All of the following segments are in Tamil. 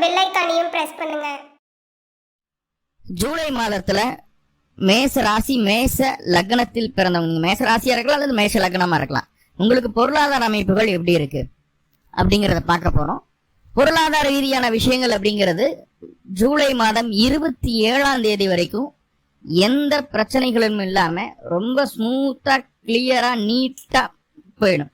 பெல் ஐக்கானையும் பிரஸ் பண்ணுங்க. ஜூலை மாதத்துல மேச ராசி மேச லக்னத்தில் பிறந்தவங்க. மேச ராசியா இருக்கலாம் அல்லது மேச லக்னமா இருக்கலாம். உங்களுக்கு பொருளாதார அமைப்புகள் எப்படி இருக்கு? அப்படிங்கறத பார்க்க போறோம். பொருளாதார ரீதியான விஷயங்கள் அப்படிங்கிறது ஜூலை மாதம் இருபத்தி ஏழாம் தேதி வரைக்கும் எந்த பிரச்சனைகளும் இல்லாம ரொம்ப ஸ்மூத்தா கிளியரா நீட்டா போயிடும்.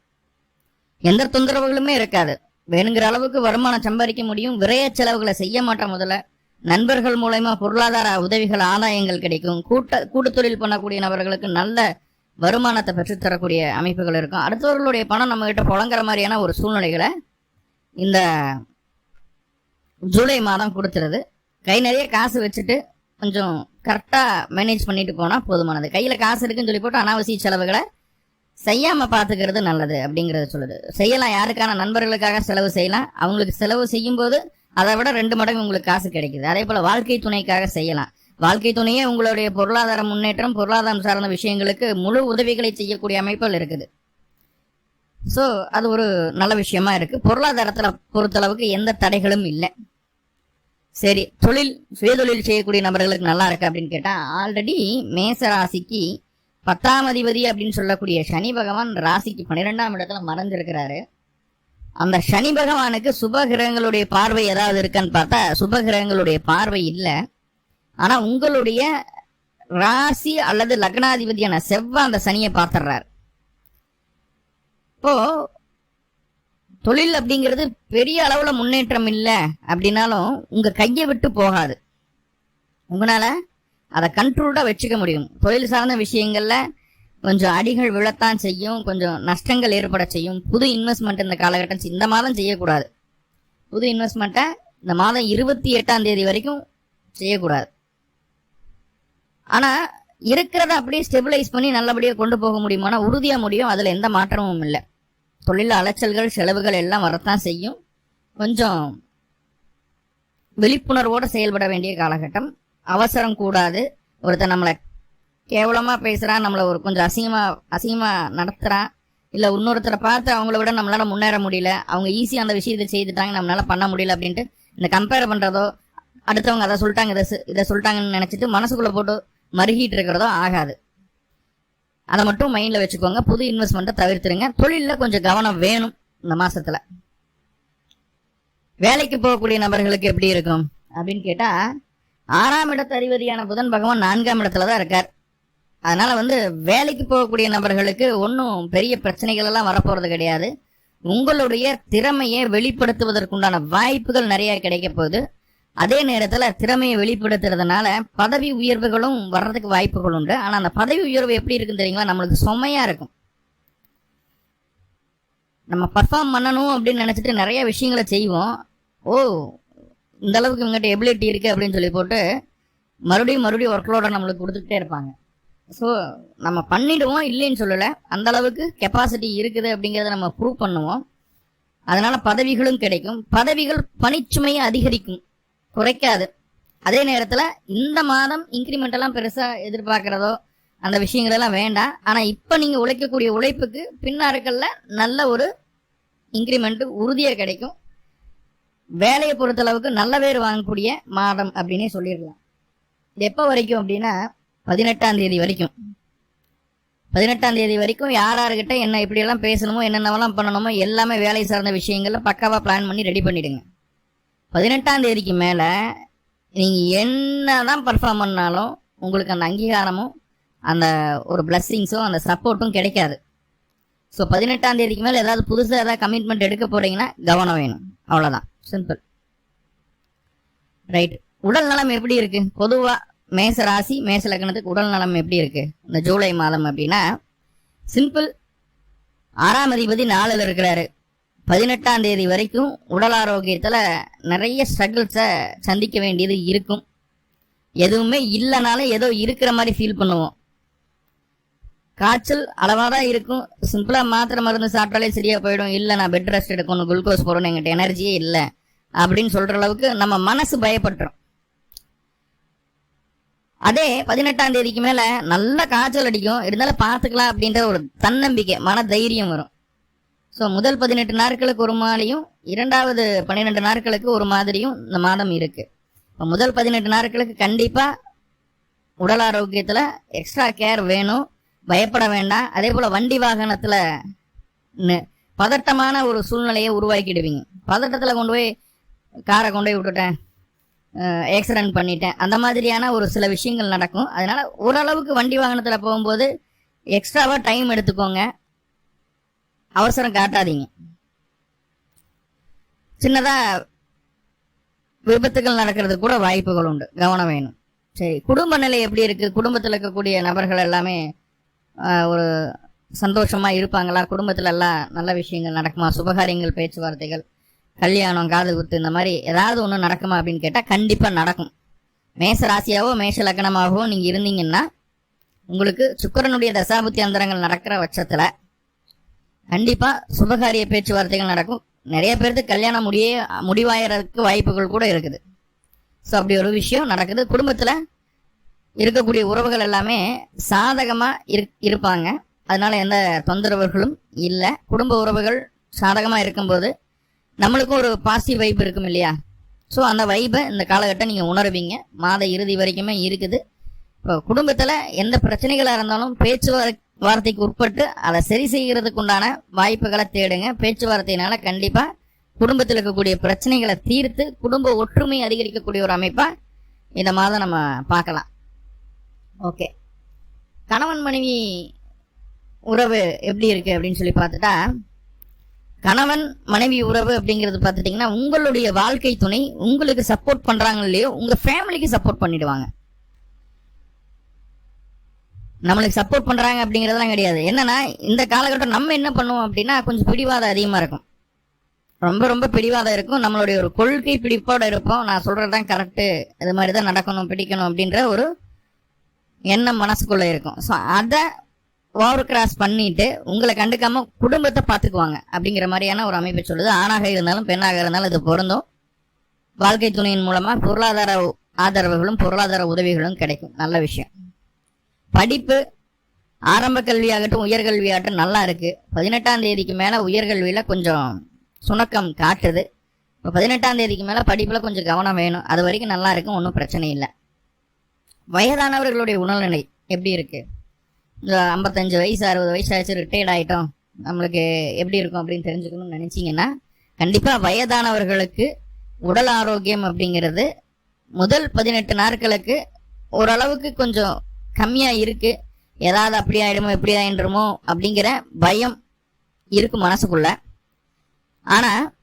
எந்த தொந்தரவுகளுமே இருக்காது. வேணுங்கிற அளவுக்கு வருமானம் சம்பாதிக்க முடியும். விரைய செலவுகளை செய்ய மாட்டோம் முதல்ல. நண்பர்கள் மூலயமா பொருளாதார உதவிகள் ஆதாயங்கள் கிடைக்கும். கூட்ட கூட்டு தொழில் பண்ணக்கூடிய நபர்களுக்கு நல்ல வருமானத்தை பெற்றுத்தரக்கூடிய அமைப்புகள் இருக்கும். அடுத்தவர்களுடைய பணம் நம்ம கிட்ட புழங்குற மாதிரியான ஒரு சூழ்நிலைகளை இந்த ஜூலை மாதம் கொடுத்துருது. கை நிறைய காசு வச்சுட்டு கொஞ்சம் கரெக்டாக மேனேஜ் பண்ணிட்டு போனால் போதுமானது. கையில் காசு இருக்குன்னு சொல்லி போட்டு அனாவசிய செலவுகளை செய்யாம பாத்துக்கிறது நல்லது அப்படிங்கறத சொல்லுது. செய்யலாம் யாருக்கான நண்பர்களுக்காக செலவு செய்யலாம். அவங்களுக்கு செலவு செய்யும் போது அதை விட ரெண்டு மடங்கு உங்களுக்கு காசு கிடைக்குது. அதே போல வாழ்க்கை துணைக்காக செய்யலாம். வாழ்க்கை துணையே உங்களுடைய பொருளாதார முன்னேற்றம் பொருளாதாரம் சார்ந்த விஷயங்களுக்கு முழு உதவிகளை செய்யக்கூடிய அமைப்புகள் இருக்குது. ஸோ அது ஒரு நல்ல விஷயமா இருக்கு. பொருளாதாரத்தில் பொறுத்தளவுக்கு எந்த தடைகளும் இல்லை. சரி தொழில் சுயதொழில் செய்யக்கூடிய நபர்களுக்கு நல்லா இருக்கு அப்படின்னு கேட்டால் ஆல்ரெடி மேச ராசிக்கு பத்தாம் அதிபதி அப்படின்னு சொல்லக்கூடிய சனி பகவான் ராசிக்கு பன்னிரெண்டாம் இடத்துல மறைஞ்சிருக்கிறாரு. அந்த சனி பகவானுக்கு சுப கிரகங்களுடைய பார்வை ஏதாவது இருக்கான்னு பார்த்தா சுப கிரகங்களுடைய பார்வை இல்லை. ஆனா உங்களுடைய ராசி அல்லது லக்னாதிபதியான செவ்வாய் அந்த சனியை பார்த்துடுறாரு இப்போ தொழில் அப்படிங்கிறது பெரிய அளவுல முன்னேற்றம் இல்லை அப்படின்னாலும் உங்க கையை விட்டு போகாது. உங்களால அதை கண்ட்ரோல்டா வச்சுக்க முடியும். தொழில் சார்ந்த விஷயங்கள்ல கொஞ்சம் அடிகள் விழத்தான் செய்யும் கொஞ்சம் நஷ்டங்கள் ஏற்பட செய்யும். புது இன்வெஸ்ட்மெண்ட் இந்த காலகட்டம் இந்த மாதம் செய்யக்கூடாது. புது இன்வெஸ்ட்மெண்ட்டை இந்த மாதம் இருபத்தி எட்டாம் தேதி வரைக்கும் செய்யக்கூடாது. ஆனால் இருக்கிறத அப்படியே ஸ்டெபிலைஸ் பண்ணி நல்லபடியாக கொண்டு போக முடியுமானா உறுதியாக முடியும். அதில் எந்த மாற்றமும் இல்லை. தொழில் அலைச்சல்கள் செலவுகள் எல்லாம் வரத்தான் செய்யும். கொஞ்சம் விழிப்புணர்வோடு செயல்பட வேண்டிய காலகட்டம். அவசரம் கூடாது. ஒருத்தன் நம்மளை கேவலமாக பேசுகிறான் நம்மளை ஒரு கொஞ்சம் அசிங்கமாக அசிங்கமாக நடத்துகிறான் இல்லை இன்னொருத்தரை பார்த்து அவங்கள விட நம்மளால் முன்னேற முடியல. அவங்க ஈஸியாக அந்த விஷயத்தை செய்துட்டாங்க நம்மளால பண்ண முடியல அப்படின்ட்டு இந்த கம்பேர் பண்ணுறதோ அடுத்தவங்க அதை சொல்லிட்டாங்க இதை இதை சொல்லிட்டாங்கன்னு நினச்சிட்டு மனசுக்குள்ளே போட்டு மருகிட்டு இருக்கிறதோ ஆகாது. அதை மட்டும் மைண்டில் வச்சுக்கோங்க. புது இன்வெஸ்ட்மெண்ட்டை தவிர்த்துருங்க. தொழிலில் கொஞ்சம் கவனம் வேணும் இந்த மாதத்தில் வேலைக்கு போகக்கூடிய நபர்களுக்கு எப்படி இருக்கும்? அப்படின்னு கேட்டால் ஆறாம் இடத்து அதிபதியான புதன் பகவான் நான்காம் இடத்துல தான் இருக்கார். அதனால வந்து வேலைக்கு போகக்கூடிய நபர்களுக்கு ஒன்றும் பெரிய பிரச்சனைகள் எல்லாம் வரப்போறது கிடையாது. உங்களுடைய திறமையை வெளிப்படுத்துவதற்குண்டான வாய்ப்புகள் நிறைய கிடைக்க போகுது. அதே நேரத்தில் திறமையை வெளிப்படுத்துறதுனால பதவி உயர்வுகளும் வர்றதுக்கு வாய்ப்புகள் உண்டு. ஆனா அந்த பதவி உயர்வு எப்படி இருக்குன்னு தெரியுங்களா? நம்மளுக்கு சுமையா இருக்கும். நம்ம பர்ஃபார்ம் பண்ணணும் அப்படின்னு நினைச்சிட்டு நிறைய விஷயங்களை செய்வோம். ஓ இந்த அளவுக்கு இவங்ககிட்ட எபிலிட்டி இருக்கு அப்படின்னு சொல்லி போட்டு மறுபடியும் மறுபடியும் ஒர்க்லோட நம்மளுக்கு கொடுத்துக்கிட்டே இருப்பாங்க. ஸோ நம்ம பண்ணிடுவோம் இல்லைன்னு சொல்லலை. அந்த அளவுக்கு கெப்பாசிட்டி இருக்குது அப்படிங்கிறத நம்ம ப்ரூவ் பண்ணுவோம். அதனால பதவிகளும் கிடைக்கும். பதவிகள் பணிச்சுமையை அதிகரிக்கும். குறைக்காது. அதே நேரத்தில் இந்த மாதம் இன்க்ரிமெண்ட் எல்லாம் பெருசாக எதிர்பார்க்கிறதோ அந்த விஷயங்களெல்லாம் வேண்டாம். ஆனால் இப்போ நீங்கள் உழைக்கக்கூடிய உழைப்புக்கு பின்னாருக்கல்ல நல்ல ஒரு இன்க்ரிமெண்ட்டு உறுதியாக கிடைக்கும். வேலையை பொறுத்தளவுக்கு நல்ல பேர் வாங்கக்கூடிய மாதம் அப்படின்னே சொல்லிடலாம். இது எப்போ வரைக்கும் அப்படின்னா பதினெட்டாம் தேதி வரைக்கும். பதினெட்டாம் தேதி வரைக்கும் யார் யாருக்கிட்ட என்ன இப்படியெல்லாம் பேசணுமோ என்னென்னவெல்லாம் பண்ணணுமோ எல்லாமே வேலை சார்ந்த விஷயங்கள்ல பக்காவாக பிளான் பண்ணி ரெடி பண்ணிடுங்க. பதினெட்டாம் தேதிக்கு மேலே நீங்கள் என்ன தான் பர்ஃபார்ம் பண்ணாலும் உங்களுக்கு அந்த அங்கீகாரமும் அந்த ஒரு பிளஸ்ஸிங்ஸும் அந்த சப்போர்ட்டும் கிடைக்காது. ஸோ பதினெட்டாம் தேதிக்கு மேலே ஏதாவது புதுசாக ஏதாவது கமிட்மெண்ட் எடுக்க போகிறீங்கன்னா கவனம் வேணும். அவ்வளோதான் சிம்பிள். ரைட் உடல் நலம் எப்படி இருக்கு? பொதுவா மேச ராசி மேச லக்னத்துக்கு உடல் நலம் எப்படி இருக்கு? இந்த ஜூலை மாதம் அப்படின்னா சிம்பிள். ஆறாம் அதிபதி நாளில் இருக்கிறாரு. பதினெட்டாம் தேதி வரைக்கும் உடல் ஆரோக்கியத்தில் நிறைய ஸ்ட்ரகிள்ஸை சந்திக்க வேண்டியது இருக்கும். எதுவுமே இல்லைனாலும் ஏதோ இருக்கிற மாதிரி ஃபீல் பண்ணுவோம். காய்ச்சல் அளவாக தான் இருக்கும். சிம்பிளாக மாத்திரை மருந்து சாப்பிட்டாலே சரியா போயிடும். இல்லை நான் பெட் ரெஸ்ட் எடுக்கணும் குளுக்கோஸ் போடணும் எங்கிட்ட எனர்ஜியே இல்லை. அப்படின்னு சொல்ற அளவுக்கு நம்ம மனசு பயப்பட்டுரும். அதே பதினெட்டாம் தேதிக்கு மேல நல்ல காய்ச்சல் அடிக்கும். இருந்தாலும் பார்த்துக்கலாம் அப்படின்ற ஒரு தன்னம்பிக்கை மன தைரியம் வரும். ஸோ முதல் பதினெட்டு நாட்களுக்கு ஒரு மாதிரியும் இரண்டாவது பன்னிரெண்டு நாட்களுக்கு ஒரு மாதிரியும் இந்த மாதம் இருக்கு. இப்போ முதல் பதினெட்டு நாட்களுக்கு கண்டிப்பாக உடல் ஆரோக்கியத்தில் எக்ஸ்ட்ரா கேர் வேணும். பயப்பட வேண்டாம் அதே போல் வண்டி வாகனத்தில் பதட்டமான ஒரு சூழ்நிலையை உருவாக்கிடுவீங்க. பதட்டத்தில் கொண்டு போய் காரை கொண்டு போய் விட்டுட்டேன். ஆக்சிடென்ட் பண்ணிட்டேன். அந்த மாதிரியான ஒரு சில விஷயங்கள் நடக்கும். அதனால ஓரளவுக்கு வண்டி வாகனத்தில் போகும்போது எக்ஸ்ட்ராவாக டைம் எடுத்துக்கோங்க. அவசரம் காட்டாதீங்க. சின்னதாக விபத்துகள் நடக்கிறது கூட வாய்ப்புகள் உண்டு. கவனம் வேணும். சரி குடும்ப நிலை எப்படி இருக்குது குடும்பத்தில் இருக்கக்கூடிய நபர்கள் எல்லாமே ஒரு சந்தோஷமாக இருப்பாங்களா? குடும்பத்தில் எல்லாம் நல்ல விஷயங்கள் நடக்குமா? சுபகாரியங்கள் பேச்சுவார்த்தைகள் கல்யாணம் காது குத்து இந்த மாதிரி ஏதாவது ஒன்று நடக்குமா அப்படின்னு கேட்டால் கண்டிப்பாக நடக்கும். மேச ராசியாவோ மேஷ லக்னமாகவோ நீங்கள் இருந்தீங்கன்னா உங்களுக்கு சுக்கிரனுடைய தசாபுத்தி அந்தரங்கள் நடக்கிற பட்சத்தில் கண்டிப்பாக சுபகாரிய பேச்சுவார்த்தைகள் நடக்கும். நிறைய பேருக்கு கல்யாணம் முடிய முடிவாயறதுக்கு வாய்ப்புகள் கூட இருக்குது. ஸோ அப்படி ஒரு விஷயம் நடக்குது. குடும்பத்தில் இருக்கக்கூடிய உறவுகள் எல்லாமே சாதகமாக இரு இருப்பாங்க. அதனால எந்த தொந்தரவுகளும் இல்லை. குடும்ப உறவுகள் சாதகமாக இருக்கும்போது நம்மளுக்கும் ஒரு பாசிட்டிவ் வைப் இருக்கும் இல்லையா? ஸோ அந்த வைப்பை இந்த காலகட்டம் நீங்கள் உணருவீங்க. மாத இறுதி வரைக்குமே இருக்குது. இப்போ குடும்பத்தில் எந்த பிரச்சனைகளாக இருந்தாலும் பேச்சுவார்த்தை வார்த்தைக்கு உட்பட்டு அதை சரி செய்கிறதுக்கு உண்டான வாய்ப்புகளை தேடுங்க. பேச்சுவார்த்தையினால கண்டிப்பாக குடும்பத்தில் இருக்கக்கூடிய பிரச்சனைகளை தீர்த்து குடும்ப ஒற்றுமை அதிகரிக்கக்கூடிய ஒரு அமைப்பாக இந்த மாதம் நம்ம பார்க்கலாம். ஓகே. கணவன் மனைவி உறவு எப்படி இருக்கு அப்படின்னு சொல்லி பார்த்துட்டா கணவன் மனைவி உறவு அப்படிங்கிறது பார்த்துட்டிங்கன்னா உங்களுடைய வாழ்க்கை துணை உங்களுக்கு சப்போர்ட் பண்ணுறாங்க இல்லையோ உங்கள் ஃபேமிலிக்கு சப்போர்ட் பண்ணிடுவாங்க. நம்மளுக்கு சப்போர்ட் பண்ணுறாங்க அப்படிங்கிறதுலாம் கிடையாது. என்னன்னா இந்த காலகட்டம் நம்ம என்ன பண்ணுவோம் அப்படின்னா கொஞ்சம் பிடிவாதம் அதிகமாக இருக்கும். ரொம்ப ரொம்ப பிடிவாதம் இருக்கும். நம்மளுடைய ஒரு கொள்கை பிடிப்போடு இருப்போம். நான் சொல்கிறது தான் கரெக்டு இது மாதிரி தான் நடக்கணும் பிடிக்கணும் அப்படின்ற ஒரு எண்ணம் மனசுக்குள்ள இருக்கும். ஸோ அதை ஓவர் கிராஸ் பண்ணிட்டு உங்களை கண்டுக்காம குடும்பத்தை பார்த்துக்குவாங்க அப்படிங்கிற மாதிரியான ஒரு அமைப்பை சொல்லுது. ஆணாக இருந்தாலும் பெண்ணாக இருந்தாலும் இது பொருந்தும். வாழ்க்கை துணையின் மூலமா பொருளாதார ஆதரவுகளும் பொருளாதார உதவிகளும் கிடைக்கும். நல்ல விஷயம். படிப்பு ஆரம்ப கல்வியாகட்டும் உயர்கல்வியாகட்டும் நல்லா இருக்கு. பதினெட்டாம் தேதிக்கு மேல உயர்கல்வியில கொஞ்சம் சுணக்கம் காட்டுது. இப்போ பதினெட்டாம் தேதிக்கு மேலே படிப்பில் கொஞ்சம் கவனம் வேணும். அது வரைக்கும் நல்லா இருக்கும் ஒன்றும் பிரச்சனை இல்லை. வயதானவர்களுடைய உடல்நிலை எப்படி இருக்கு? இந்த ஐம்பத்தஞ்சு வயசு அறுபது வயசு ஆச்சு ரிட்டையர்ட் ஆகிட்டோம் நம்மளுக்கு எப்படி இருக்கும் அப்படின்னு தெரிஞ்சுக்கணும்னு நினச்சிங்கன்னா கண்டிப்பாக வயதானவர்களுக்கு உடல் ஆரோக்கியம் அப்படிங்கிறது முதல் பதினெட்டு நாட்களுக்கு ஓரளவுக்கு கொஞ்சம் கம்மியாக இருக்குது ஏதாவது அப்படி ஆகிடுமோ எப்படி ஆயிடுமோ அப்படிங்கிற பயம் இருக்கும் மனசுக்குள்ள. ஆனால்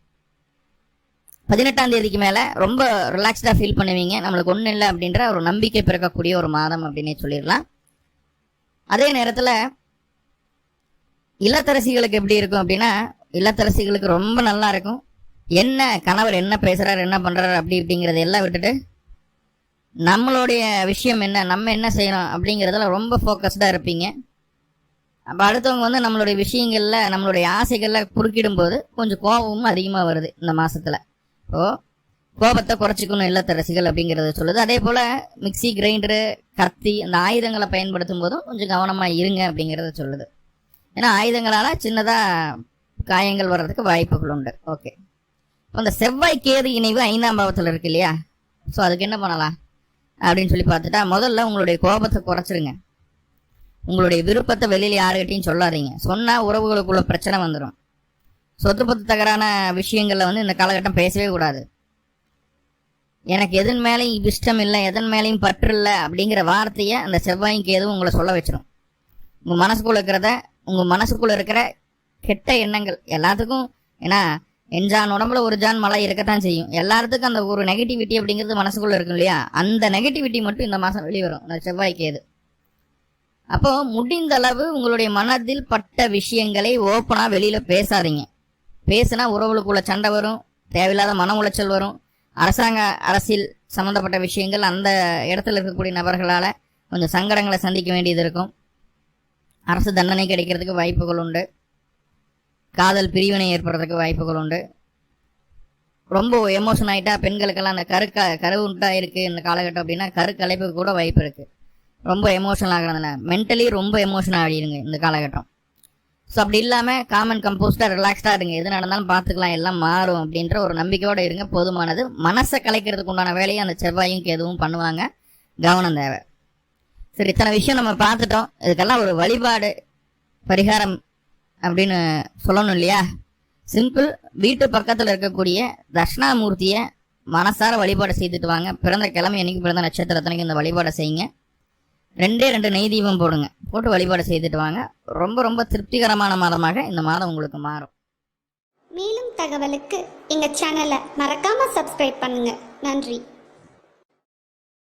பதினெட்டாம் தேதிக்கு மேலே ரொம்ப ரிலாக்ஸ்டாக ஃபீல் பண்ணுவீங்க. நம்மளுக்கு ஒன்றும் இல்லை அப்படின்ற ஒரு நம்பிக்கை பிறக்கக்கூடிய ஒரு மாதம் அப்படின்னே சொல்லிடலாம். அதே நேரத்தில் இல்லத்தரசிகளுக்கு எப்படி இருக்கும் அப்படின்னா இல்லத்தரசிகளுக்கு ரொம்ப நல்லா இருக்கும். என்ன கணவர் என்ன பேசுகிறார் என்ன பண்றாரு அப்படி இப்படிங்கிறத எல்லாம் விட்டுட்டு நம்மளுடைய விஷயம் என்ன நம்ம என்ன செய்யணும் அப்படிங்கிறதுல ரொம்ப ஃபோக்கஸ்டாக இருப்பீங்க. அப்போ அடுத்தவங்க வந்து நம்மளுடைய விஷயங்கள்ல நம்மளுடைய ஆசைகள்ல குறுக்கிடும் போது கொஞ்சம் கோபமும் அதிகமாக வருது இந்த மாசத்துல. ஓ கோபத்தை குறைச்சிக்கணும் இல்லத்த ரசிகள் அப்படிங்கிறத சொல்லுது. அதே போல மிக்ஸி கிரைண்டரு கத்தி அந்த ஆயுதங்களை பயன்படுத்தும் போதும் கொஞ்சம் கவனமா இருங்க அப்படிங்கிறத சொல்லுது. ஏன்னா ஆயுதங்களால சின்னதா காயங்கள் வர்றதுக்கு வாய்ப்புகள் உண்டு. ஓகே இப்போ செவ்வாய் கேது இணைவு ஐந்தாம் பாவத்தில் இருக்கு இல்லையா? ஸோ அதுக்கு என்ன பண்ணலாம்? அப்படின்னு சொல்லி பார்த்துட்டா முதல்ல உங்களுடைய கோபத்தை குறைச்சிருங்க. உங்களுடைய விருப்பத்தை வெளியில் யாருக்கிட்டையும் சொல்லாதீங்க. சொன்னால் உறவுகளுக்குள்ள பிரச்சனை வந்துடும் சொத்து பத்து தகரான விஷயங்களில் வந்து இந்த காலகட்டம் பேசவே கூடாது. எனக்கு எதன் மேலேயும் இஷ்டம் இல்லை எதன் மேலேயும் பற்று இல்லை அப்படிங்கிற வார்த்தையை அந்த செவ்வாய்க்கு எதுவும் உங்களை சொல்ல வச்சிடும் உங்கள் மனசுக்குள்ள இருக்கிறத உங்கள் மனசுக்குள்ள இருக்கிற கெட்ட எண்ணங்கள் எல்லாத்துக்கும் ஏன்னா என்ஜான் உடம்புல ஒரு ஜான் மழை இருக்கத்தான் செய்யும். எல்லாத்துக்கும் அந்த ஒரு நெகட்டிவிட்டி அப்படிங்கிறது மனசுக்குள்ள இருக்கும் இல்லையா? அந்த நெகட்டிவிட்டி மட்டும் இந்த மாதம் வெளிவரும். அந்த செவ்வாய் கேது. அப்போ முடிந்த அளவு உங்களுடைய மனதில் பட்ட விஷயங்களை ஓப்பனாக வெளியில் பேசாதீங்க. பேசினா உறவுகளுக்குள்ள சண்டை வரும் தேவையில்லாத மன உளைச்சல் வரும். அரசாங்க அரசியல் சம்பந்தப்பட்ட விஷயங்கள் அந்த இடத்துல இருக்கக்கூடிய நபர்களால் கொஞ்சம் சங்கடங்களை சந்திக்க வேண்டியது இருக்கும். அரசு தண்டனை கிடைக்கிறதுக்கு வாய்ப்புகள் உண்டு. காதல் பிரிவினை ஏற்படுறதுக்கு வாய்ப்புகள் உண்டு. ரொம்ப எமோஷன் ஆகிட்டா பெண்களுக்கெல்லாம் அந்த கரு க கரு இருக்குது இந்த காலகட்டம் அப்படின்னா கரு கலைப்புக்கு கூட வாய்ப்பு இருக்குது ரொம்ப எமோஷனல் ஆகிறதுனால. மென்டலி ரொம்ப எமோஷனல் ஆகிடுங்க இந்த காலகட்டம். ஸோ அப்படி இல்லாமல் காமன் கம்போஸ்டாக ரிலாக்ஸ்டாக இருங்க. எது நடந்தாலும் பார்த்துக்கலாம். எல்லாம் மாறும் அப்படின்ற ஒரு நம்பிக்கையோடு இருங்க. போதுமானது. மனசை கலைக்கிறதுக்கு உண்டான வேலையை அந்த செவ்வாயும் எதுவும் பண்ணுவாங்க. கவனம் தேவை. சரி இத்தனை விஷயம் நம்ம பார்த்துட்டோம். இதுக்கெல்லாம் ஒரு வழிபாடு பரிகாரம் அப்படின்னு சொல்லணும் இல்லையா? சிம்பிள் வீட்டு பக்கத்தில் இருக்கக்கூடிய தட்சிணாமூர்த்தியை மனசார வழிபாடு செய்துட்டு வாங்க. பிறந்த கிழமை என்னைக்கு பிறந்த நட்சத்திரத்தனைக்கு இந்த வழிபாடை செய்யுங்க. ரெண்டே ரெண்டு நெய் தீபம் போடுங்க. போட்டு வழிபாடு செய்துட்டு வாங்க. ரொம்ப ரொம்ப திருப்திகரமான மாதமாக இந்த மாதம் உங்களுக்கு மாறும். மேலும் தகவலுக்கு எங்கள் சேனலை மறக்காமல் சப்ஸ்கிரைப் பண்ணுங்கள் நன்றி.